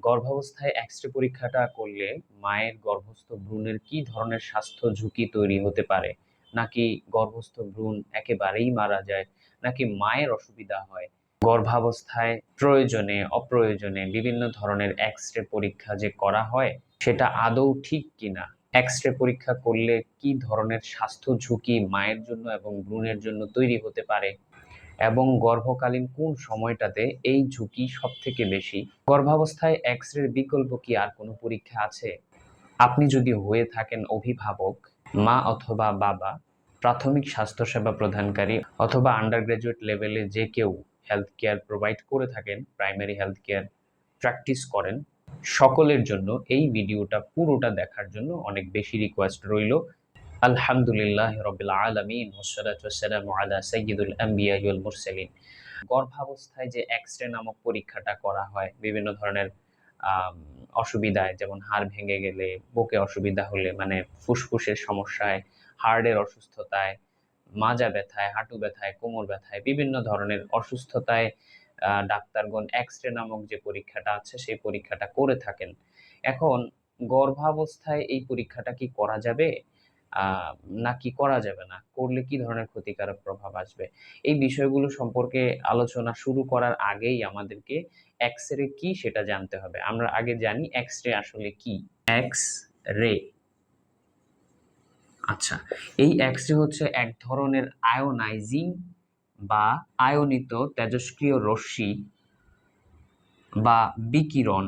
গর্ভাবস্থায় এক্স-রে পরীক্ষাটা করলে মায়ের গর্ভস্থ ভ্রূণের কি ধরনের স্বাস্থ্য ঝুঁকি তৈরি হতে পারে? নাকি গর্ভস্থ ভ্রূণ একেবারেই মারা যায়? নাকি মায়ের অসুবিধা হয়? গর্ভাবস্থায় প্রয়োজনে, অপ্রয়োজনে বিভিন্ন ধরনের এক্স-রে পরীক্ষা যে করা হয়, সেটা আদৌ ঠিক কিনা? এক্স-রে পরীক্ষা করলে কি ধরনের স্বাস্থ্য ঝুঁকি মায়ের জন্য এবং ভ্রূণের জন্য তৈরি হতে পারে? এবং গর্ভকালীন কোন সময়টাতে এই ঝুঁকি সবথেকে বেশি? গর্ভাবস্থায় এক্স-রের বিকল্প কি আর কোনো পরীক্ষা আছে? আপনি যদি হয়ে থাকেন অভিভাবক, মা অথবা বাবা, প্রাথমিক স্বাস্থ্যসেবা প্রদানকারী অথবা আন্ডার গ্র্যাজুয়েট লেভেলে যে কেউ হেলথ কেয়ার প্রোভাইড করে থাকেন, প্রাইমারি হেলথ কেয়ার প্র্যাকটিস করেন, সকলের জন্য এই ভিডিওটা পুরোটা দেখার জন্য অনেক বেশি রিকোয়েস্ট রইল। আলহামদুলিল্লাহ রবিল আলমিন ওয়াসসালামু আলা সাইয়্যিদুল আম্বিয়া ওয়াল মুরসালিন। গর্ভাবস্থায় যে এক্স-রে নামক পরীক্ষাটা করা হয়, বিভিন্ন ধরনের অসুবিধায়, যেমন হাড় ভেঙে গেলে, বুকে অসুবিধা হলে মানে ফুসফুসের সমস্যায় হার্টের অসুস্থতায়, মাজা ব্যথায়, হাঁটু ব্যথায়, কোমর ব্যথায়, বিভিন্ন ধরনের অসুস্থতায় ডাক্তারগণ এক্স-রে নামক যে পরীক্ষাটা আছে, সেই পরীক্ষাটা করে থাকেন। এখন গর্ভাবস্থায় এই পরীক্ষাটা কি করা যাবে? নাকি করা যাবে না? করলে কি ধরনের ক্ষতিকারক প্রভাব আসবে? এই বিষয়গুলো সম্পর্কে আলোচনা শুরু করার আগেই আমাদেরকে এক্স রে কি সেটা জানতে হবে। আমরা আগে জানি এক্স রে আসলে কি? এক্স রে আচ্ছা এই এক্স রে হচ্ছে এক ধরনের আয়োনাইজিং বা আয়নিত তেজস্ক্রিয় রশ্মি বা বিকিরণ,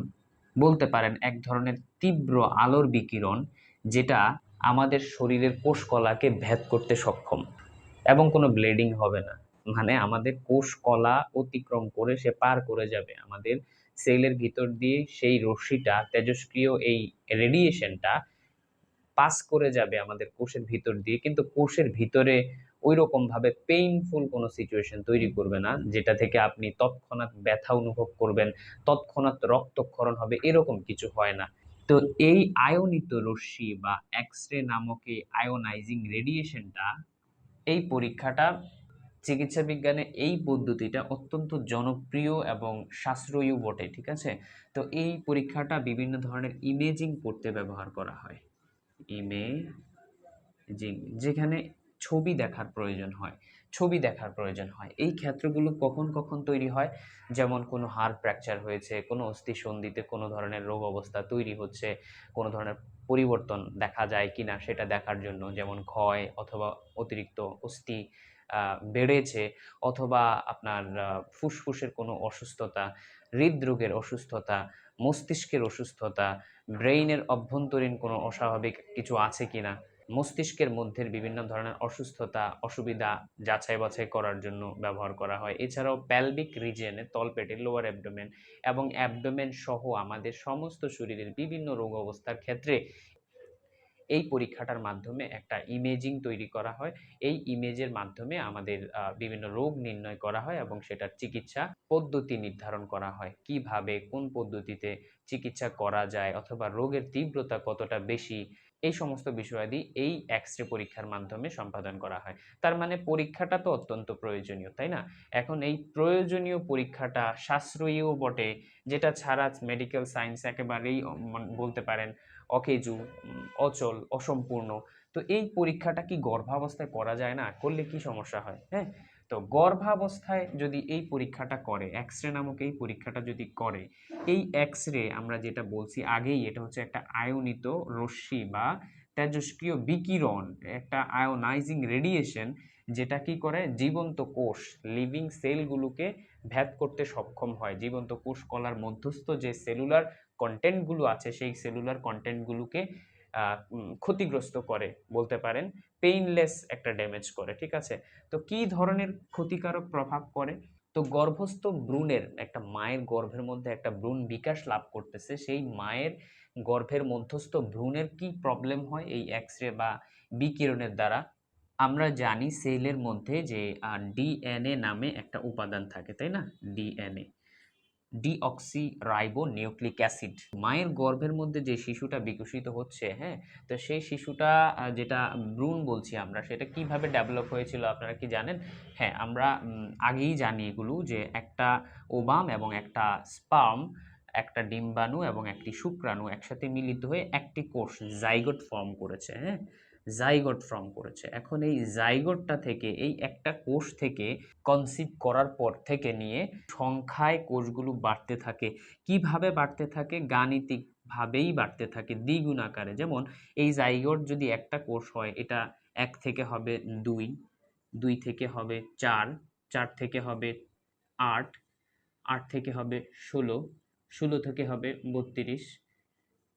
বলতে পারেন এক ধরনের তীব্র আলোর বিকিরণ, যেটা আমাদের শরীরের কোষকলাকে ভেদ করতে সক্ষম এবং কোনো ব্লিডিং হবে না। মানে আমাদের কোষকলা অতিক্রম করে সে পার করে যাবে। আমাদের সেলের ভিতর দিয়ে সেই রশ্মিটা, তেজস্ক্রিয় এই রেডিয়েশনটা পাস করে যাবে আমাদের কোষের ভিতর দিয়ে। কিন্তু কোষের ভিতরে ওই রকম ভাবে পেইনফুল কোনো সিচুয়েশন তৈরি করবে না, যেটা থেকে আপনি তৎক্ষণাৎ ব্যথা অনুভব করবেন, তৎক্ষণাৎ রক্তক্ষরণ হবে, এরকম কিছু হয় না। তো এই আয়নিত রশ্মি বা এক্স রে নামক এই আয়োনাইজিং রেডিয়েশনটা এই পরীক্ষাটা চিকিৎসা বিজ্ঞানে এই পদ্ধতিটা অত্যন্ত জনপ্রিয় এবং সাশ্রয়ী বটে, ঠিক আছে? তো এই পরীক্ষাটা বিভিন্ন ধরনের ইমেজিং করতে ব্যবহার করা হয়। ইমেজিং যেখানে ছবি দেখার প্রয়োজন হয়। ছবি দেখার প্রয়োজন হয়। এই ক্ষেত্রগুলো কখন কখন তৈরি হয়? যেমন কোনো হাড় ফ্র্যাকচার হয়েছে, কোনো অস্থি সন্ধিতে কোনো ধরনের রোগ অবস্থা তৈরি হচ্ছে, কোনো ধরনের পরিবর্তন দেখা যায় কিনা সেটা দেখার জন্য, যেমন ক্ষয় অথবা অতিরিক্ত অস্থি বেড়েছে অথবা আপনার ফুসফুসের কোনো অসুস্থতা, হৃদরোগের অসুস্থতা, মস্তিষ্কের অসুস্থতা, ব্রেইনের অভ্যন্তরীণ কোনো অস্বাভাবিক কিছু আছে কিনা? মস্তিষ্কের মধ্যে বিভিন্ন ধরনের অসুস্থতা, অসুবিধা যাচাই বাছাই করার জন্য ব্যবহার করা হয়। এছাড়াও প্যালভিক রিজিয়নে তলপেটে লোয়ার অ্যাবডোমেন এবং অ্যাবডোমেন সহ আমাদের সমস্ত শরীরের বিভিন্ন রোগ অবস্থার ক্ষেত্রে এই পরীক্ষাটার মাধ্যমে একটা ইমেজিং তৈরি করা হয়। এই ইমেজের মাধ্যমে আমাদের বিভিন্ন রোগ নির্ণয় করা হয় এবং সেটার চিকিৎসা পদ্ধতি নির্ধারণ করা হয়। কীভাবে, কোন পদ্ধতিতে চিকিৎসা করা যায় অথবা রোগের তীব্রতা কতটা বেশি এই সমস্ত বিষয়াদি এই এক্স রে পরীক্ষার মাধ্যমে সম্পাদন করা হয়। তার মানে পরীক্ষাটা তো অত্যন্ত প্রয়োজনীয়, তাই না? এখন এই প্রয়োজনীয় পরীক্ষাটা সাশ্রয়ীও বটে, যেটা ছাড়া মেডিকেল সায়েন্স একেবারেই মানে বলতে পারেন অকেজু অচল, অসম্পূর্ণ। তো এই পরীক্ষাটা কি গর্ভাবস্থায় করা যায় না? করলে কি সমস্যা হয়? হ্যাঁ? তো গর্ভাবস্থায় যদি এই পরীক্ষাটা করে এক্স রে নামক এই পরীক্ষাটা যদি করে, এই এক্স রে আমরা যেটা বলছি আগেই, এটা হচ্ছে একটা আয়নিত রশ্মি বা তেজস্ক্রিয় বিকিরণ, একটা আয়োনাইজিং রেডিয়েশন যেটা কি করে? জীবন্ত কোষ, লিভিং সেলগুলোকে ভেদ করতে সক্ষম হয়। জীবন্ত কোষ কলার মধ্যস্থ যে সেলুলার কন্টেন্টগুলো আছে, সেই সেলুলার কন্টেন্টগুলোকে ক্ষতিগ্রস্ত করে বলতে পারেন পেইনলেস একটা ড্যামেজ করে, ঠিক আছে? তো কি ধরনের ক্ষতিকারক প্রভাব করে তো গর্ভস্থ ভ্রূণের একটা মায়ের গর্ভের মধ্যে একটা ভ্রূণ বিকাশ লাভ করতেছে, সেই মায়ের গর্ভের মধ্যস্থ ভ্রূণের কি প্রবলেম হয় এই এক্স রে বা বিকিরণের দ্বারা? আমরা জানি সেলের মধ্যে যে ডিএনএ নামে একটা উপাদান থাকে, তাই না? DNA deoxyribonucleic acid. মায়ের গর্ভের মধ্যে যে শিশুটা বিকশিত হচ্ছে হ্যাঁ তো সেই শিশুটা যেটা ব্রুন বলছি আমরা, সেটা কীভাবে ডেভেলপ হয়েছিল আপনারা কি জানেন? হ্যাঁ আমরা আগেই জানি এগুলো যে একটা ওবাম এবং একটা স্পাম, একটা ডিম্বাণু এবং একটি শুক্রাণু একসাথে মিলিত হয়ে একটি কোষ জাইগোট ফর্ম করেছে হ্যাঁ। জাইগোট ফর্ম করেছে। এখন এই জাইগোটটা থেকে, এই একটা কোষ থেকে কনসিভ করার পর থেকে নিয়ে সংখ্যায় কোষগুলো বাড়তে থাকে। কীভাবে বাড়তে থাকে? গাণিতিক ভাবেই বাড়তে থাকে দ্বিগুণ আকারে। যেমন এই জাইগোট যদি একটা কোষ হয়, এটা এক থেকে হবে দুই দুই থেকে হবে চার চার থেকে হবে আট আট থেকে হবে ষোলো ষোলো থেকে হবে বত্রিশ।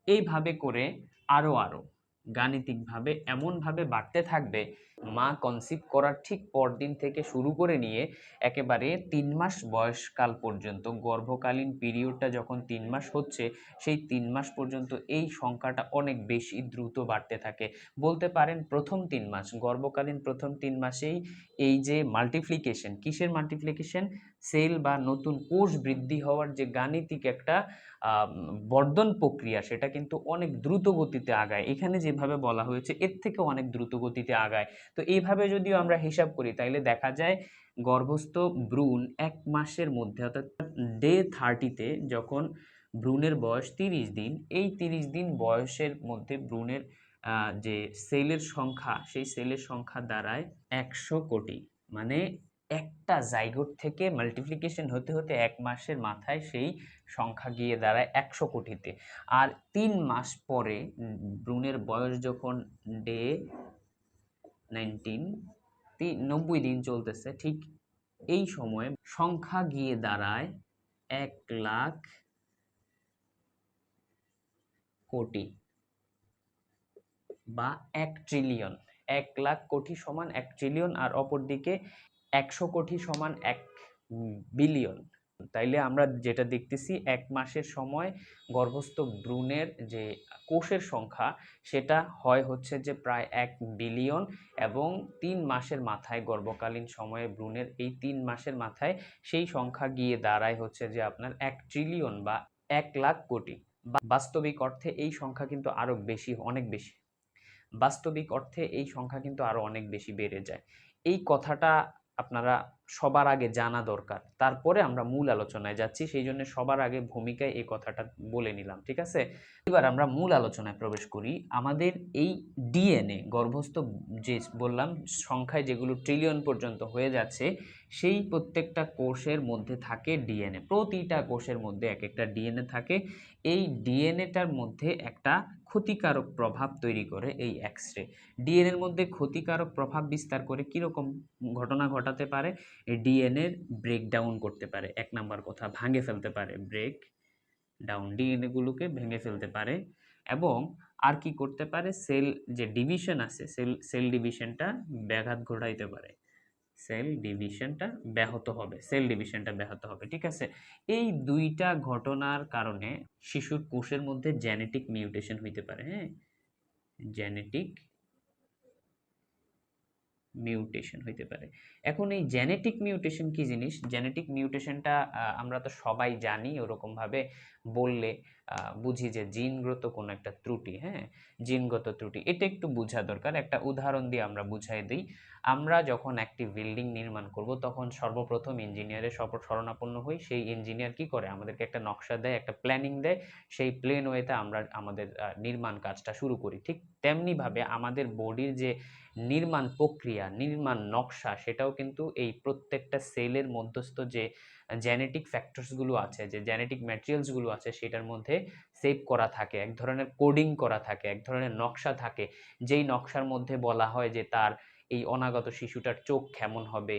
এইভাবে করে আরও আরও গাণিতিকভাবে এমনভাবে বাড়তে থাকবে মা কনসিভ করার ঠিক পরদিন থেকে শুরু করে নিয়ে একেবারে তিন মাস বয়সকাল পর্যন্ত, গর্ভকালীন পিরিয়ডটা যখন তিন মাস হচ্ছে, সেই তিন মাস পর্যন্ত এই সংখ্যাটা অনেক বেশি দ্রুত বাড়তে থাকে। বলতে পারেন প্রথম তিন মাস, গর্ভকালীন প্রথম তিন মাসেই এই যে মাল্টিপ্লিকেশন কিসের মাল্টিপ্লিকেশন সেল বা নতুন কোষ বৃদ্ধি হওয়ার যে গাণিতিক একটা বর্ধন প্রক্রিয়া, সেটা কিন্তু অনেক দ্রুত গতিতে আগায়। এখানে যেভাবে বলা হয়েছে, এর থেকে অনেক দ্রুত গতিতে আগায়। তো এইভাবে যদিও আমরা হিসাব করি, তাইলে দেখা যায় গর্ভস্থ ভ্রূণ এক মাসের মধ্যে, অর্থাৎ ডে থার্টিতে যখন ভ্রূণের বয়স তিরিশ দিন, এই তিরিশ দিন বয়সের মধ্যে ভ্রূণের যে সেলের সংখ্যা, সেই সেলের সংখ্যা দাঁড়ায় একশো কোটি মানে একটা জাইগোট থেকে মাল্টিপ্লিকেশন হতে হতে এক মাসের মাথায় সেই সংখ্যা গিয়ে দাঁড়ায় একশো কোটিতে। আর তিন মাস পরে ভ্রূণের বয়স যখন ডে নাইনটিন নব্বই দিন চলতেছে, ঠিক এই সময়ে সংখ্যা গিয়ে দাঁড়ায় এক লাখ কোটি বা এক ট্রিলিয়ন এক লাখ কোটি সমান এক ট্রিলিয়ন আর অপরদিকে একশো কোটি সমান এক বিলিয়ন তাইলে আমরা যেটা দেখতেছি, এক মাসের সময় গর্ভস্থ ভ্রূণের যে কোষের সংখ্যা, সেটা হয় হচ্ছে যে প্রায় এক বিলিয়ন এবং তিন মাসের মাথায়, গর্ভকালীন সময়ে ভ্রূণের এই তিন মাসের মাথায় সেই সংখ্যা গিয়ে দাঁড়ায় হচ্ছে যে আপনার এক ট্রিলিয়ন বা এক লাখ কোটি। বাস্তবিক অর্থে এই সংখ্যা কিন্তু আরও বেশি, অনেক বেশি। বাস্তবিক অর্থে এই সংখ্যা কিন্তু আরও অনেক বেশি বেড়ে যায়। এই কথাটা আপনারা সবার আগে জানা দরকার। তারপরে আমরা মূল আলোচনায় যাচ্ছি, সেই জন্য সবার আগে ভূমিকায় এই কথাটা বলে নিলাম, ঠিক আছে? এবার আমরা মূল আলোচনায় প্রবেশ করি। আমাদের এই ডিএনএ, গর্ভস্থ যে বললাম, সংখ্যায় যেগুলো ট্রিলিয়ন পর্যন্ত হয়ে যাচ্ছে, সেই প্রত্যেকটা কোষের মধ্যে থাকে ডিএনএ। প্রতিটা কোষের মধ্যে এক একটা ডিএনএ থাকে। এই ডিএনএটার মধ্যে একটা ক্ষতিকারক প্রভাব তৈরি করে এই এক্স রে ডিএনএর মধ্যে ক্ষতিকারক প্রভাব বিস্তার করে কীরকম ঘটনা ঘটাতে পারে? ডিএনএর ব্রেকডাউন করতে পারে, এক নাম্বার কথা, ভাঙে ফেলতে পারে। ব্রেক ডাউন ডিএনএ গুলোকে ভেঙে ফেলতে পারে এবং আর কি করতে পারে? সেল যে ডিভিশন আছে সেল সেল ডিভিশনটা ব্যাঘাত ঘটাইতে পারে। সেল ডিভিশনটা ব্যাহত হবে সেল ডিভিশনটা ব্যাহত হবে, ঠিক আছে? এই দুইটা ঘটনার কারণে শিশুর কোষের মধ্যে জেনেটিক মিউটেশন হইতে পারে হ্যাঁ? জেনেটিক মিউটেশন হইতে পারে। এখন এই জেনেটিক মিউটেশন কি জিনিস? জেনেটিক মিউটেশনটা আমরা তো সবাই জানি ওরকম ভাবে বললে বুঝি যে জিনগত কোনো একটা ত্রুটি হ্যাঁ? জিনগত ত্রুটি, এটা একটু বোঝা দরকার। একটা উদাহরণ দিয়ে আমরা বুঝাই দিই। আমরা যখন একটি বিল্ডিং নির্মাণ করব, তখন সর্বপ্রথম ইঞ্জিনিয়ারের শরণাপন্ন হই। সেই ইঞ্জিনিয়ার কি করে? আমাদেরকে একটা নকশা দেয়, একটা প্ল্যানিং দেয়। সেই প্লেন ওয়েতে আমরা আমাদের নির্মাণ কাজটা শুরু করি। ঠিক তেমনিভাবে আমাদের বডির যে নির্মাণ প্রক্রিয়া, নির্মাণ নকশা, সেটাও কিন্তু এই প্রত্যেকটা সেলের মধ্যস্থ যে জেনেটিক ফ্যাক্টরসগুলো আছে, যে জেনেটিক ম্যাটেরিয়ালসগুলো আছে, সেটার মধ্যে সেভ করা থাকে, এক ধরনের কোডিং করা থাকে, এক ধরনের নকশা থাকে, যেই নকশার মধ্যে বলা হয় যে তার এই অনাগত শিশুটার চোখ কেমন হবে,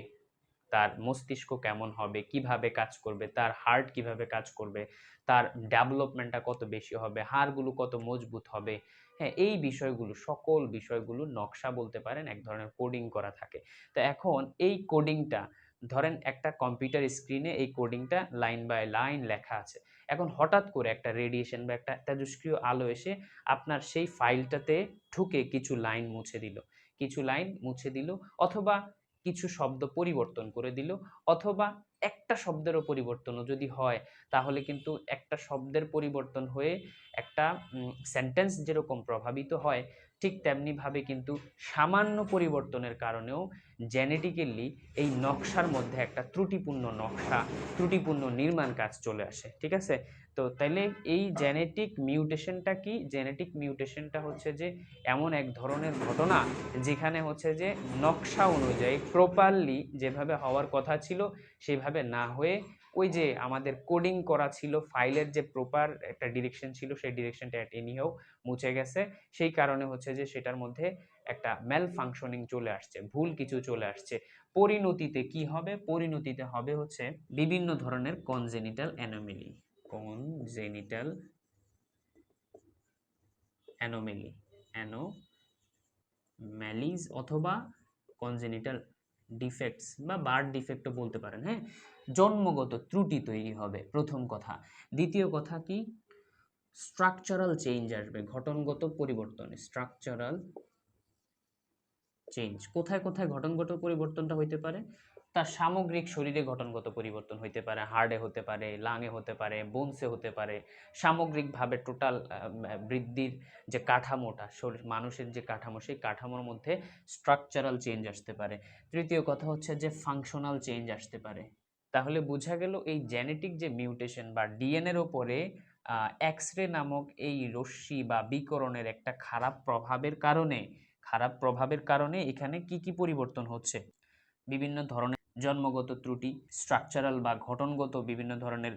তার মস্তিষ্ক কেমন হবে, কীভাবে কাজ করবে, তার হার্ট কীভাবে কাজ করবে, তার ডেভেলপমেন্টটা কত বেশি হবে, হাড়গুলো কত মজবুত হবে হ্যাঁ এই বিষয়গুলো, সকল বিষয়গুলো নকশা বলতে পারেন, এক ধরনের কোডিং করা থাকে। তো এখন এই কোডিংটা ধরেন একটা কম্পিউটার স্ক্রিনে এই কোডিংটা লাইন বাই লাইন লেখা আছে। এখন হঠাৎ করে একটা রেডিয়েশন বা একটা তেজস্ক্রিয় আলো এসে আপনার সেই ফাইলটাতে ঢুকে কিছু লাইন মুছে দিল। কিছু লাইন মুছে দিল, অথবা কিছু শব্দ পরিবর্তন করে দিল, অথবা একটা শব্দেরও পরিবর্তনও যদি হয়, তাহলে কিন্তু একটা শব্দের পরিবর্তন হয়ে একটা সেন্টেন্স যেরকম প্রভাবিত হয়, ঠিক তেমনিভাবে কিন্তু সামান্য পরিবর্তনের কারণেও জেনেটিক্যালি এই নকশার মধ্যে একটা ত্রুটিপূর্ণ নকশা, ত্রুটিপূর্ণ নির্মাণ কাজ চলে আসে, ঠিক আছে? তো তাইলে এই জেনেটিক মিউটেশনটা কি? জেনেটিক মিউটেশনটা হচ্ছে যে এমন এক ধরনের ঘটনা যেখানে হচ্ছে যে নকশা অনুযায়ী প্রপারলি যেভাবে হওয়ার কথা ছিল, সেভাবে না হয়ে ওই যে আমাদের কোডিং করা ছিল ফাইলের যে প্রপার একটা ডিরেকশন ছিল, সেই ডিরেকশনটা এনিহাও মুছে গেছে। সেই কারণে হচ্ছে যে সেটার মধ্যে একটা ম্যাল ফাংশনিং চলে আসছে, ভুল কিছু চলে আসছে। পরিণতিতে কি হবে? পরিণতিতে হবে হচ্ছে বিভিন্ন ধরনের congenital anomaly congenital anomaly anomalies অথবা কনজেনিটাল ডিফেক্টস বা বার্ড ডিফেক্টও বলতে পারেন হ্যাঁ? জন্মগত ত্রুটি তৈরি হবে, প্রথম কথা। দ্বিতীয় কথা কি? স্ট্রাকচারাল চেঞ্জ আসবে, ঘটনগত পরিবর্তন স্ট্রাকচারাল চেঞ্জ কোথায় কোথায় ঘটনগত পরিবর্তনটা হইতে পারে? তার সামগ্রিক শরীরে গঠনগত পরিবর্তন হইতে পারে হার্ডে হতে পারে লাঙে হতে পারে বোনসে হতে পারে। সামগ্রিকভাবে টোটাল বৃদ্ধির যে কাঠামোটা, শরীর, মানুষের যে কাঠামো, সেই কাঠামোর মধ্যে স্ট্রাকচারাল চেঞ্জ আসতে পারে। তৃতীয় কথা হচ্ছে যে ফাংশনাল চেঞ্জ আসতে পারে। তাহলে বোঝা গেল এই জেনেটিক যে মিউটেশন বা ডিএনএর ওপরে এক্স রে নামক এই রশ্মি বা বিকরণের একটা খারাপ প্রভাবের কারণে খারাপ প্রভাবের কারণে এখানে কি কি পরিবর্তন হচ্ছে? বিভিন্ন ধরনের জন্মগত ত্রুটি স্ট্রাকচারাল বা ঘটনগত বিভিন্ন ধরনের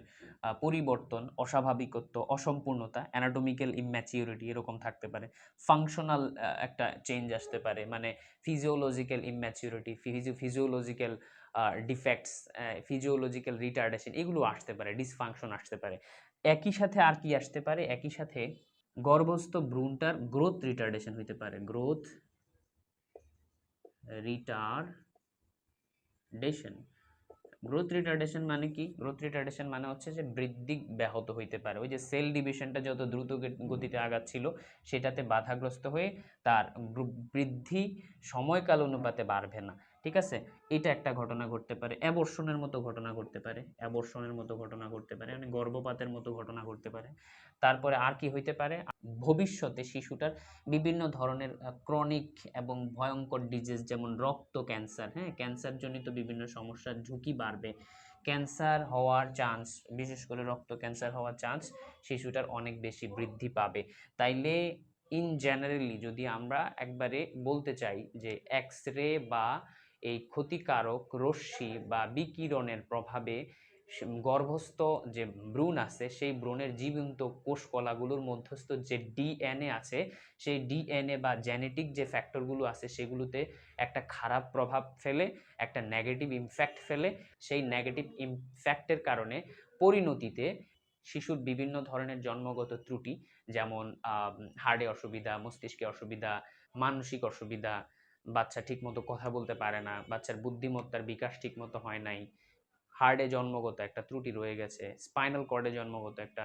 পরিবর্তন, অস্বাভাবিকত্ব, অসম্পূর্ণতা অ্যানাটমিক্যাল ইম্যাচিউরিটি এরকম থাকতে পারে। ফাংশনাল একটা চেঞ্জ আসতে পারে। মানে physiological immaturity physiological defects physiological retardation এগুলো আসতে পারে ডিসফাংশন আসতে পারে। একই সাথে আর কি আসতে পারে? একই সাথে গর্ভস্থ ভ্রূণটার গ্রোথ রিটার্ডেশন হইতে পারে। গ্রোথ রিটার্ডেশন গ্রোথ রিটার্ডেশন মানে কি? গ্রোথ রিটার্ডেশন মানে হচ্ছে যে বৃদ্ধি ব্যাহত হইতে পারে। ওই যে সেল ডিভিশনটা যত দ্রুত গতিতে আগাচ্ছিল, সেটাতে বাধাগ্রস্ত হয়ে তার বৃদ্ধি সময়কাল অনুপাতে বাড়বে না। ঠিক আছে? এটা একটা ঘটনা ঘটতে পারে। অ্যাবর্ষণের মতো ঘটনা ঘটতে পারে। অ্যাবর্ষণের মতো ঘটনা ঘটতে পারে। মানে গর্ভপাতের মতো ঘটনা ঘটতে পারে। তারপরে আর কি হইতে পারে? ভবিষ্যতে শিশুটার বিভিন্ন ধরনের ক্রনিক এবং ভয়ঙ্কর ডিজিজ যেমন রক্ত ক্যান্সার হ্যাঁ? ক্যান্সারজনিত বিভিন্ন সমস্যার ঝুঁকি বাড়বে। ক্যান্সার হওয়ার চান্স বিশেষ করে রক্ত ক্যান্সার হওয়ার চান্স শিশুটার অনেক বেশি বৃদ্ধি পাবে। তাইলে ইন জেনারেলি যদি আমরা একবারে বলতে চাই যে এক্স রে বা এই ক্ষতিকারক রশ্মি বা বিকিরণের প্রভাবে গর্ভস্থ যে ভ্রূণ আছে, সেই ভ্রূণের জীবন্ত কোষ কলাগুলোর মধ্যস্থ যে ডিএনএ আছে, সেই ডিএনএ বা জেনেটিক যে ফ্যাক্টরগুলো আছে, সেগুলোতে একটা খারাপ প্রভাব ফেলে, একটা নেগেটিভ ইমফ্যাক্ট ফেলে। সেই নেগেটিভ ইমফ্যাক্টের কারণে পরিণতিতে শিশুর বিভিন্ন ধরনের জন্মগত ত্রুটি, যেমন হার্টে অসুবিধা, মস্তিষ্কে অসুবিধা, মানসিক অসুবিধা বাচ্চা ঠিকমতো কথা বলতে পারে না, বাচ্চার বুদ্ধিমত্তার বিকাশ ঠিকমতো হয় নাই হার্টে জন্মগত একটা ত্রুটি রয়ে গেছে স্পাইনাল কর্ডে জন্মগত একটা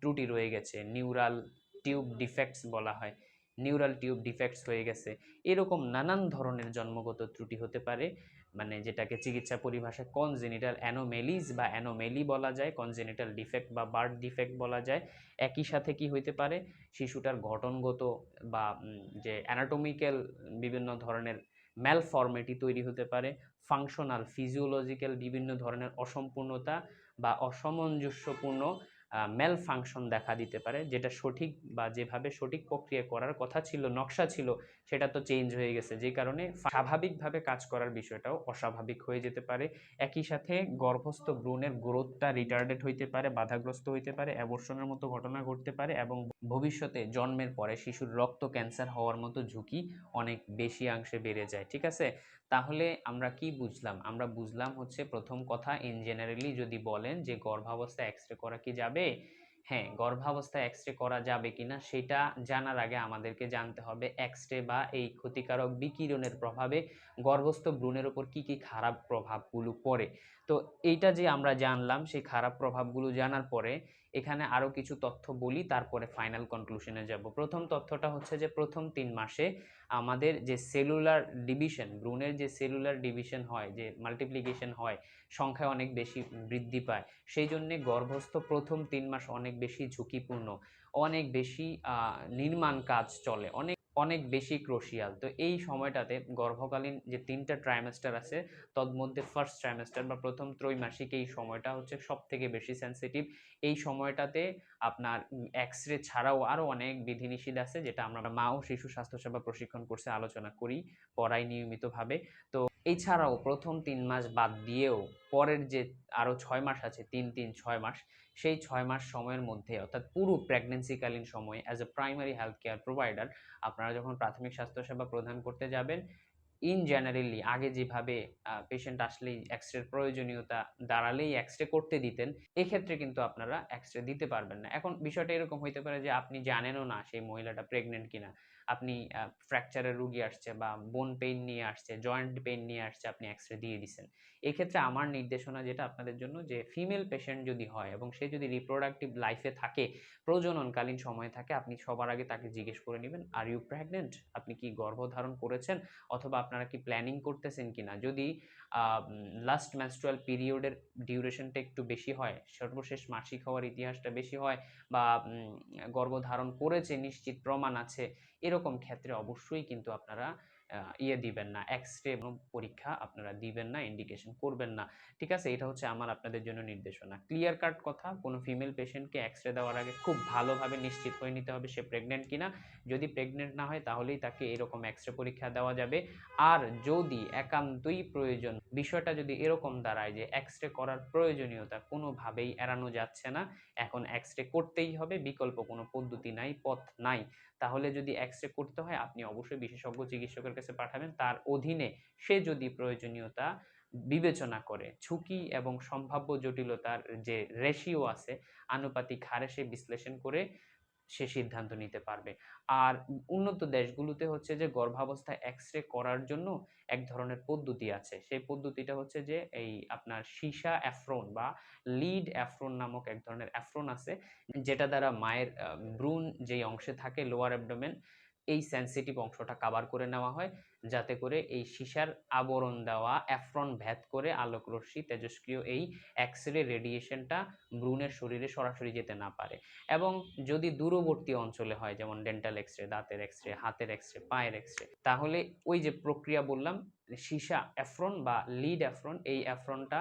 ত্রুটি রয়ে গেছে নিউরাল টিউব ডিফেক্টস বলা হয় নিউরাল টিউব ডিফেক্টস হয়ে গেছে, এরকম নানান ধরনের জন্মগত ত্রুটি হতে পারে মানে যেটাকে চিকিৎসা পরিভাষায় কনজেনিটাল অ্যানোমেলিজ বা অ্যানোমেলি বলা যায় কনজেনিটাল ডিফেক্ট বা বার্থ ডিফেক্ট বলা যায়, একই সাথে কি হইতে পারে? শিশুটার গঠনগত বা যে অ্যানাটমিক্যাল বিভিন্ন ধরনের ম্যালফর্মেটি তৈরি হতে পারে ফাংশনাল ফিজিওলজিক্যাল বিভিন্ন ধরনের অসম্পূর্ণতা বা অসামঞ্জস্যপূর্ণ মেল ফাংশন দেখা দিতে পারে, যেটা সঠিক বা যেভাবে সঠিক প্রক্রিয়া করার কথা ছিল, নকশা ছিল, সেটা তো চেঞ্জ হয়ে গেছে। যে কারণে স্বাভাবিকভাবে কাজ করার বিষয়টাও অস্বাভাবিক হয়ে যেতে পারে। একই সাথে গর্ভস্থ ভ্রূণের গ্রোথটা রিটার্ডেড হইতে পারে, বাধাগ্রস্ত হইতে পারে অ্যাবর্ষণের মতো ঘটনা ঘটতে পারে এবং ভবিষ্যতে জন্মের পরে শিশুর রক্ত ক্যান্সার হওয়ার মতো ঝুঁকি অনেক বেশি অংশে বেড়ে যায়, ঠিক আছে? তাহলে আমরা কি বুঝলাম? আমরা বুঝলাম হচ্ছে প্রথম কথা ইন জেনারেলি যদি বলেন যে গর্ভাবস্থা এক্স রে করা কি যাবে? হ্যাঁ গর্ভাবস্থায় এক্স রে করা যাবে কিনা সেটা জানার আগে আমাদেরকে জানতে হবে এক্স রে বা এই ক্ষতিকারক বিকিরণের প্রভাবে গর্ভস্থ ভ্রূণের উপর কি কি খারাপ প্রভাবগুলো পড়ে। তো এইটা যে আমরা জানলাম সেই খারাপ প্রভাবগুলো জানার পরে এখানে আরও কিছু তথ্য বলি, তারপরে ফাইনাল কনক্লুশনে যাব। প্রথম তথ্যটা হচ্ছে যে, প্রথম তিন মাসে আমাদের যে সেলুলার ডিভিশন ব্রুনের যে সেলুলার ডিভিশন হয়, যে মাল্টিপ্লিকেশন হয়, সংখ্যা অনেক বেশি বৃদ্ধি পায়। সেই জন্যে গর্ভস্থ প্রথম তিন মাস অনেক বেশি ঝুঁকিপূর্ণ, অনেক বেশি নির্মাণ কাজ চলে, অনেক অনেক বেশি ক্রোশিয়াল তো এই সময়টাতে গর্ভকালীন যে তিনটা ট্রাইমেস্টার আছে, তন্মধ্যে ফার্স্ট ট্রাইমেস্টার বা প্রথম ত্রৈমাসিক এই সময়টা হচ্ছে সব থেকে বেশি সেন্সিটিভ এই সময়টাতে আপনার এক্স রে ছাড়াও আরও অনেক বিধিনিষেধ আছে, যেটা আমরা মা ও শিশু স্বাস্থ্যসেবা প্রশিক্ষণ কোর্সে আলোচনা করি, পড়াই নিয়মিতভাবে। তো এছাড়াও প্রথম তিন মাস বাদ দিয়েও পরের যে আরও ছয় মাস আছে, তিন তিন, ছয় মাস, সেই ছয় মাস সময়ের মধ্যে, অর্থাৎ পুরো প্রেগনেন্সিকালীন সময়ে as a primary health care provider আপনারা যখন প্রাথমিক স্বাস্থ্যসেবা প্রদান করতে যাবেন ইন জেনারেলি আগে যেভাবে পেশেন্ট আসলেই এক্স রের প্রয়োজনীয়তা দাঁড়ালেই এক্স রে করতে দিতেন, এক্ষেত্রে কিন্তু আপনারা এক্স রে দিতে পারবেন না। এখন বিষয়টা এরকম হইতে পারে যে আপনি জানেনও না সেই মহিলাটা প্রেগনেন্ট কিনা। আপনি ফ্র্যাকচারের রুগী আসছে বা বোন পেইন নিয়ে আসছে জয়েন্ট পেইন নিয়ে আসছে আপনি এক্স রে দিয়ে দিছেন। এক্ষেত্রে আমার নির্দেশনা যেটা আপনাদের জন্য যে ফিমেল পেশেন্ট যদি হয় এবং সে যদি রিপ্রোডাক্টিভ লাইফে থাকে প্রজননকালীন সময়ে থাকে আপনি সবার আগে তাকে জিজ্ঞেস করে নেবেন আর ইউ প্রেগনেন্ট আপনি কি গর্ভধারণ করেছেন? অথবা আপনারা কি প্ল্যানিং করতেছেন কিনা? যদি লাস্ট ম্যানস্ট্রুয়াল পিরিয়ডের ডিউরেশনটা একটু বেশি হয় সর্বশেষ মাসিক হওয়ার ইতিহাসটা বেশি হয় বা গর্ভধারণ করেছে নিশ্চিত প্রমাণ আছে এরকম ক্ষেত্রে অবশ্যই কিন্তু আপনারা ইয়ে দিবেন না। এক্স রে পরীক্ষা আপনারা দিবেন না ইন্ডিকেশন করবেন না। ঠিক আছে? এটা হচ্ছে আমার আপনাদের জন্য নির্দেশনা। ক্লিয়ার কাট কথা, কোনো ফিমেল পেশেন্টকে এক্স রে দেওয়ার আগে খুব ভালোভাবে নিশ্চিত হয়ে নিতে হবে সে প্রেগনেন্ট কিনা। যদি প্রেগনেন্ট না হয়, তাহলেই তাকে এরকম এক্স রে পরীক্ষা দেওয়া যাবে। আর যদি একান্তই প্রয়োজন, বিষয়টা যদি এরকম দাঁড়ায় যে এক্স রে করার প্রয়োজনীয়তা কোনোভাবেই এড়ানো যাচ্ছে না, এখন এক্স রে করতেই হবে। বিকল্প কোনো পদ্ধতি নাই, পথ নাই। তাহলে যদি এক্স করতে হয়, আপনি অবশ্যই বিশেষজ্ঞ চিকিৎসকের কাছে পাঠাবেন। তার অধীনে সে যদি প্রয়োজনীয়তা বিবেচনা করে, ঝুঁকি এবং সম্ভাব্য জটিলতার যে রেশিও আছে, আনুপাতিক হারে সে বিশ্লেষণ করে সে সিদ্ধান্ত নিতে পারবে। আর উন্নত দেশগুলোতে হচ্ছে যে গর্ভাবস্থায় এক্স রে করার জন্য এক ধরনের পদ্ধতি আছে। সেই পদ্ধতিটা হচ্ছে যে এই আপনার সীসা অ্যাফ্রন বা লিড অ্যাফ্রন নামক এক ধরনের অ্যাফ্রন আছে, যেটা দ্বারা মায়ের ব্রুন যেই অংশে থাকে লোয়ার অ্যাবডোমেন এই সেন্সিটিভ অংশটা কাভার করে নেওয়া হয়। যাতে করে এই সিসার আবরণ দেওয়া অ্যাফ্রন ভেদ করে আলোক রশ্মি, তেজস্ক্রিয় এই এক্স রে রেডিয়েশনটা ভ্রূণের শরীরে সরাসরি যেতে না পারে। এবং যদি দূরবর্তী অঞ্চলে হয়, যেমন ডেন্টাল এক্স রে দাঁতের এক্স রে হাতের এক্স রে পায়ের এক্স রে তাহলে ওই যে প্রক্রিয়া বললাম, সিসা অ্যাফ্রন বা লিড অ্যাফ্রন এই অ্যাফ্রনটা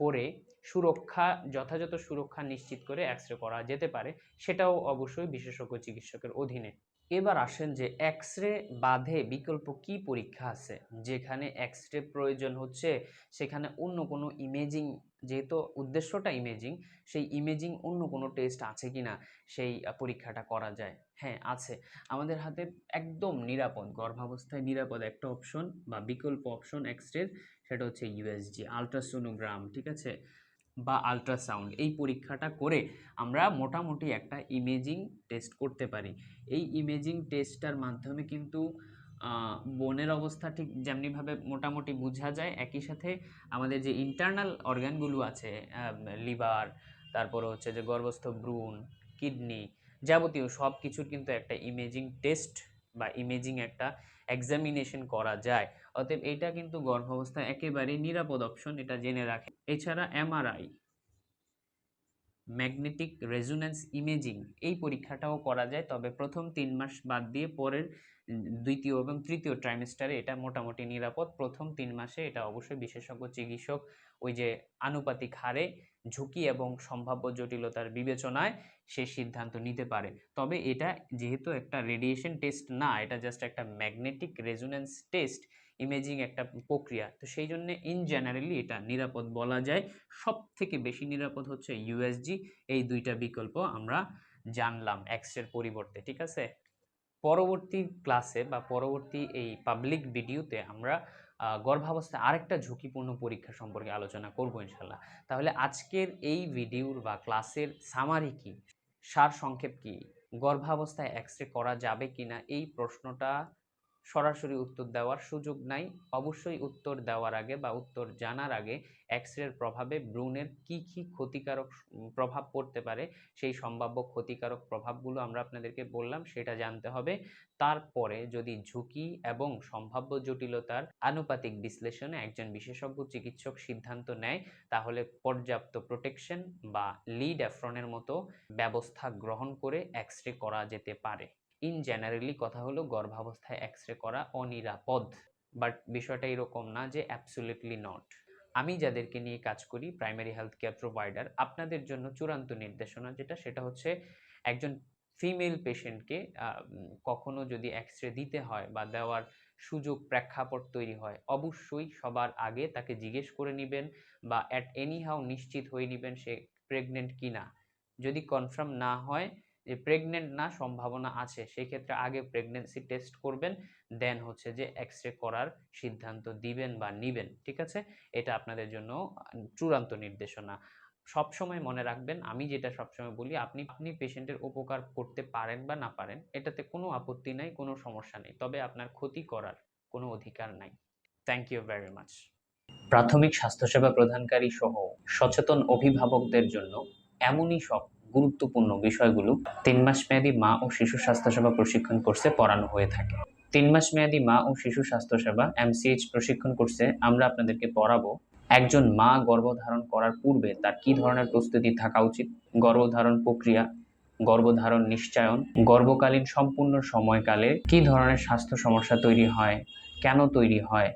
পরে সুরক্ষা, যথাযথ সুরক্ষা নিশ্চিত করে এক্স রে করা যেতে পারে। সেটাও অবশ্যই বিশেষজ্ঞ চিকিৎসকের অধীনে এবার আসেন যে এক্স রে বাদে বিকল্প কি পরীক্ষা আছে? যেখানে এক্স রে প্রয়োজন হচ্ছে, সেখানে অন্য কোনো ইমেজিং যেহেতু উদ্দেশ্যটা ইমেজিং সেই ইমেজিং অন্য কোনো টেস্ট আছে কিনা, সেই পরীক্ষাটা করা যায়। হ্যাঁ আছে। আমাদের হাতে একদম নিরাপদ, গর্ভাবস্থায় নিরাপদ একটা অপশন বা বিকল্প অপশন এক্স রের সেটা হচ্ছে ইউএসজি আলট্রাসোনোগ্রাম ঠিক আছে? বা আলট্রাসাউন্ড এই পরীক্ষাটা করে আমরা মোটামুটি একটা ইমেজিং টেস্ট করতে পারি। এই ইমেজিং টেস্টটার মাধ্যমে কিন্তু বোনের অবস্থা ঠিক যেমনিভাবে মোটামুটি বোঝা যায়, একই সাথে আমাদের যে ইন্টারনাল অর্গানগুলো আছে লিভার তারপরে হচ্ছে যে গর্ভস্থ ভ্রূণ কিডনি যাবতীয় সব কিছুর কিন্তু একটা ইমেজিং টেস্ট বা ইমেজিং একটা এক্সামিনেশন করা যায়। অতএব এটা কিন্তু গর্ভাবস্থায় একেবারেই নিরাপদ অপশন এটা জেনে রাখে এছাড়া এমআরআই ম্যাগনেটিক রেজোন্যান্স ইমেজিং এই পরীক্ষাটাও করা যায়, তবে প্রথম তিন মাস বাদ দিয়ে পরের দ্বিতীয় এবং তৃতীয় ট্রাইমেস্টারে এটা মোটামুটি নিরাপদ। প্রথম তিন মাসে এটা অবশ্যই বিশেষজ্ঞ, চিকিৎসক ওই যে আনুপাতিক হারে, ঝুঁকি এবং সম্ভাব্য জটিলতার বিবেচনায় সে সিদ্ধান্ত নিতে পারে। তবে এটা যেহেতু একটা রেডিয়েশন টেস্ট না, এটা জাস্ট একটা ম্যাগনেটিক রেজোন্যান্স টেস্ট ইমেজিং একটা প্রক্রিয়া। তো সেই জন্য ইন জেনারেলি এটা নিরাপদ বলা যায়। সব থেকে বেশি নিরাপদ হচ্ছে ইউএসজি এই দুইটা বিকল্প আমরা জানলাম এক্সের পরিবর্তে, ঠিক আছে? পরবর্তী ক্লাসে বা পরবর্তী এই পাবলিক ভিডিওতে আমরা গর্ভাবস্থায় আরেকটা ঝুঁকিপূর্ণ পরীক্ষা সম্পর্কে আলোচনা করব ইনশাল্লাহ তাহলে আজকের এই ভিডিওর বা ক্লাসের সামারি কি? সার সংক্ষেপ কি? গর্ভাবস্থায় এক্স রে করা যাবে কিনা? এই প্রশ্নটা সরাসরি উত্তর দেওয়ার সুযোগ নাই। অবশ্যই উত্তর দেওয়ার আগে বা উত্তর জানার আগে এক্স রের প্রভাবে ব্রুনের কি কি ক্ষতিকারক প্রভাব পড়তে পারে, সেই সম্ভাব্য ক্ষতিকারক প্রভাবগুলো আমরা আপনাদেরকে বললাম, সেটা জানতে হবে। তারপরে যদি ঝুঁকি এবং সম্ভাব্য জটিলতার আনুপাতিক বিশ্লেষণে একজন বিশেষজ্ঞ চিকিৎসক সিদ্ধান্ত নেয়, তাহলে পর্যাপ্ত প্রোটেকশন বা লিড অ্যাফ্রনের মতো ব্যবস্থা গ্রহণ করে এক্স রে করা যেতে পারে। ইন জেনারেলি কথা হলো গর্ভাবস্থায় এক্স রে করা অনিরাপদ। বাট বিষয়টা এরকম না যে অ্যাবসুলেটলি নট আমি যাদেরকে নিয়ে কাজ করি প্রাইমারি হেলথ কেয়ার প্রোভাইডার আপনাদের জন্য চূড়ান্ত নির্দেশনা যেটা, সেটা হচ্ছে একজন ফিমেল পেশেন্টকে কখনো যদি এক্স রে দিতে হয় বা দেওয়ার সুযোগ, প্রেক্ষাপট তৈরি হয়, অবশ্যই সবার আগে তাকে জিজ্ঞেস করে নেবেন বা অ্যাট এনি হাউ নিশ্চিত হয়ে নেবেন সে প্রেগনেন্ট কিনা। যদি কনফার্ম না হয় যে প্রেগনেন্ট না সম্ভাবনা আছে সেই ক্ষেত্রে আগে প্রেগনেন্সি টেস্ট করবেন দেন হচ্ছে যে এক্স রে করার সিদ্ধান্ত দিবেন বা নিবেন, ঠিক আছে? এটা আপনাদের জন্য চূড়ান্ত নির্দেশনা। সবসময় মনে রাখবেন, আমি যেটা সবসময় বলি, আপনি আপনি পেশেন্টের উপকার করতে পারেন বা না পারেন, এটাতে কোনো আপত্তি নাই, কোনো সমস্যা নেই, তবে আপনার ক্ষতি করার কোনো অধিকার নাই। থ্যাংক ইউ ভেরি মাচ প্রাথমিক স্বাস্থ্যসেবা প্রদানকারী সহ সচেতন অভিভাবকদের জন্য এমনই সব গুরুত্বপূর্ণ বিষয়গুলো তিন মাস মেয়াদী মা ও শিশু স্বাস্থ্যসেবা প্রশিক্ষণ কোর্সে পড়ানো হয়ে থাকে। তিন মাস মেয়াদী মা ও শিশু স্বাস্থ্যসেবা এমসিএইচ প্রশিক্ষণ কোর্সে আমরা আপনাদেরকে পড়াবো একজন মা গর্ভধারণ করার পূর্বে তার কি ধরনের প্রস্তুতি থাকা উচিত, গর্ভধারণ প্রক্রিয়া, গর্ভধারণ নিশ্চয়ন, গর্ভকালীন সম্পূর্ণ সময়কালে কি ধরনের স্বাস্থ্য সমস্যা তৈরি হয়, কেন তৈরি হয়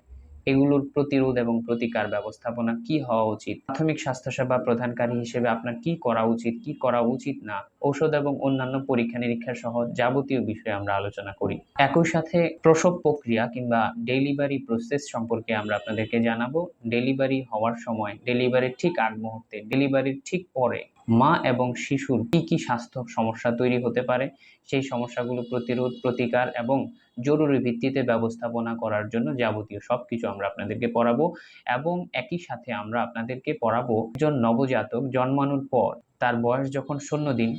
এগুলোর প্রতিরোধ এবং প্রতিকার ব্যবস্থাপনা কি হওয়া উচিত? প্রাথমিক স্বাস্থ্যসেবা প্রদানকারী হিসেবে আপনার কি করা উচিত, কি করা উচিত না? ঔষধ এবং অন্যান্য পরীক্ষা নিরীক্ষা সহ যাবতীয় বিষয়ে আমরা আলোচনা করি। একই সাথে প্রসব প্রক্রিয়া কিংবা ডেলিভারি প্রসেস সম্পর্কে আমরা আপনাদেরকে জানাব। ডেলিভারি হওয়ার সময়, ডেলিভারির ঠিক আগ মুহূর্তে, ডেলিভারির ঠিক পরে মা এবং শিশুর কি কি স্বাস্থ্য সমস্যা তৈরি হতে পারে, সেই সমস্যাগুলো প্রতিরোধ, প্রতিকার এবং জরুরি ভিত্তিতে ব্যবস্থাপনা করার জন্য যাবতীয় সব কিছু আমরা আপনাদেরকে পড়াবো এবং একই সাথে আমরা আপনাদেরকে পড়াবো একজন নবজাতক জন্মানোর পর, তার বয়স যখন শূন্য দিন,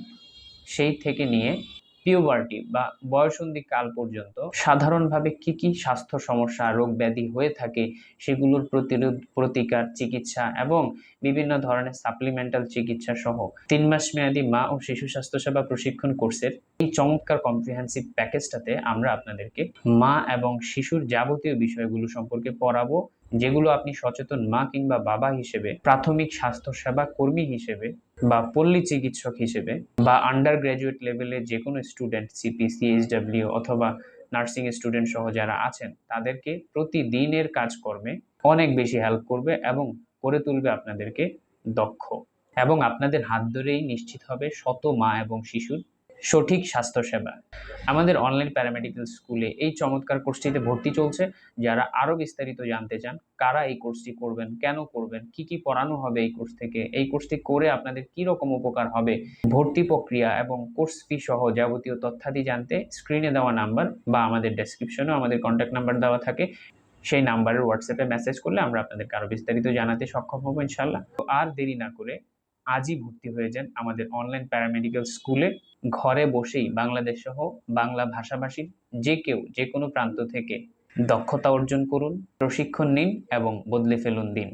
সেই থেকে নিয়ে পিউবার্টি বা বয়সন্ধি কাল পর্যন্ত সাধারণভাবে কি কি স্বাস্থ্য সমস্যা, রোগ ব্যাধি হয়ে থাকে সেগুলোর প্রতিরোধ, প্রতিকার, চিকিৎসা এবং বিভিন্ন ধরনের সাপ্লিমেন্টাল চিকিৎসা সহ তিন মাস মেয়াদী মা ও শিশু স্বাস্থ্যসেবা প্রশিক্ষণ কোর্সের এই চমৎকার কম্প্রিহেন্সিভ প্যাকেজটাতে আমরা আপনাদেরকে মা এবং শিশুর যাবতীয় বিষয়গুলো সম্পর্কে পড়াবো, যেগুলো আপনি সচেতন মা কিংবা বাবা হিসেবে, প্রাথমিক স্বাস্থ্য সেবা কর্মী হিসেবে বা পল্লী চিকিৎসক হিসেবে বা আন্ডার গ্র্যাজুয়েট লেভেলে যে কোনো স্টুডেন্ট সিপি সিএইচডাব্লিউ অথবা নার্সিং স্টুডেন্ট সহ যারা আছেন, তাদেরকে প্রতিদিনের কাজকর্মে অনেক বেশি হেল্প করবে এবং করে তুলবে আপনাদেরকে দক্ষ। এবং আপনাদের হাত ধরেই নিশ্চিত হবে শত মা এবং শিশুর সঠিক স্বাস্থ্যসেবা। আমাদের অনলাইন প্যারামেডিক্যাল স্কুলে এই চমৎকার কোর্সটিতে ভর্তি চলছে। যারা আরও বিস্তারিত জানতে চান, কারা এই কোর্সটি করবেন, কেন করবেন, কি কি পড়ানো হবে এই কোর্স থেকে, এই কোর্সটি করে আপনাদের কি রকম উপকার হবে, ভর্তি প্রক্রিয়া এবং কোর্স ফি সহ যাবতীয় তথ্যাদি জানতে স্ক্রিনে দেওয়া নাম্বার বা আমাদের ডেসক্রিপশনেও আমাদের কন্ট্যাক্ট নাম্বার দেওয়া থাকে। সেই নাম্বারের হোয়াটসঅ্যাপে মেসেজ করলে আমরা আপনাদেরকে আরও বিস্তারিত জানাতে সক্ষম হব ইনশাল্লাহ আর দেরি না করে আজই ভর্তি হয়ে যান আমাদের অনলাইন প্যারামেডিক্যাল স্কুলে ঘরে বসেই বাংলাদেশ সহ বাংলা ভাষাভাষীর যে কেউ, যে কোনো প্রান্ত থেকে দক্ষতা অর্জন করুন, প্রশিক্ষণ নিন এবং বদলে ফেলুন দিন।